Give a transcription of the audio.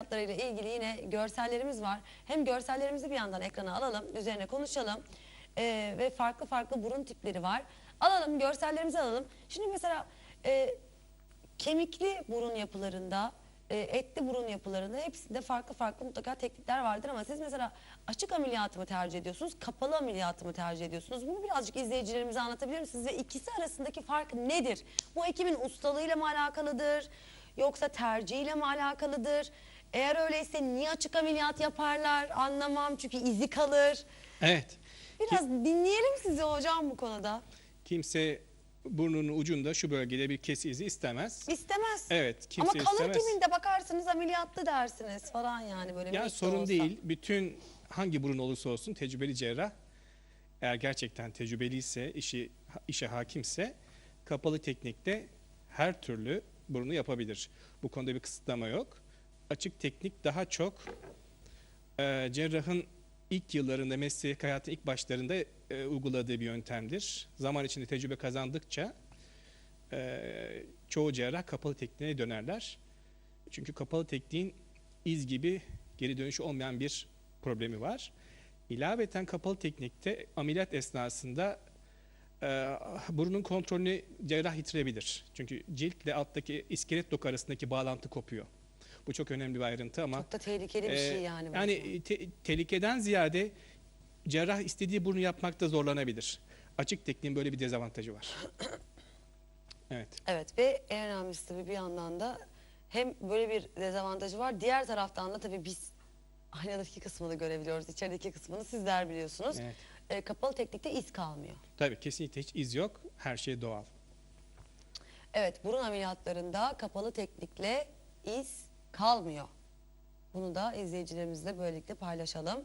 ameliyatlarıyla ilgili yine görsellerimiz var. Hem görsellerimizi bir yandan ekrana alalım, üzerine konuşalım. Ee, ve farklı farklı burun tipleri var. Alalım, görsellerimizi alalım. Şimdi mesela e, kemikli burun yapılarında, e, etli burun yapılarında hepsinde farklı farklı mutlaka teknikler vardır ama siz mesela açık ameliyatı mı tercih ediyorsunuz, kapalı ameliyatı mı tercih ediyorsunuz? Bunu birazcık izleyicilerimize anlatabilir misiniz ve ikisi arasındaki fark nedir? Bu ekibin ustalığıyla mı alakalıdır yoksa tercihiyle mi alakalıdır? Eğer öyleyse niye açık ameliyat yaparlar anlamam çünkü izi kalır. Evet. Biraz dinleyelim sizi hocam bu konuda. Kimse burnunun ucunda şu bölgede bir kesi izi istemez. İstemez. Evet, kimse Ama kalır istemez. dibinde bakarsınız ameliyatlı dersiniz falan yani böyle. Ya minik de sorun olsa. değil. Bütün hangi burun olursa olsun tecrübeli cerrah eğer gerçekten tecrübeliyse, işi işe hakimse kapalı teknikte her türlü burunu yapabilir. Bu konuda bir kısıtlama yok. Açık teknik daha çok e, cerrahın ilk yıllarında meslek hayatın ilk başlarında e, uyguladığı bir yöntemdir. Zaman içinde tecrübe kazandıkça e, çoğu cerrah kapalı tekniğe dönerler. Çünkü kapalı tekniğin iz gibi geri dönüşü olmayan bir problemi var. İlaveten kapalı teknikte ameliyat esnasında e, burunun kontrolünü cerrah yitirebilir. Çünkü ciltle alttaki iskelet doku arasındaki bağlantı kopuyor. Bu çok önemli bir ayrıntı ama Çok da tehlikeli bir e, şey yani. bu. yani te- tehlikeden ziyade cerrah istediği burnu yapmakta zorlanabilir. Açık tekniğin böyle bir dezavantajı var. Evet. Evet ve en önemlisi tabii bir yandan da hem böyle bir dezavantajı var. Diğer taraftan da tabii biz aynadaki kısmını görebiliyoruz. İçerideki kısmını sizler biliyorsunuz. Evet. E, kapalı teknikte iz kalmıyor. Tabii kesinlikle hiç iz yok. Her şey doğal. Evet burun ameliyatlarında kapalı teknikle iz kalmıyor. Bunu da izleyicilerimizle böylelikle paylaşalım.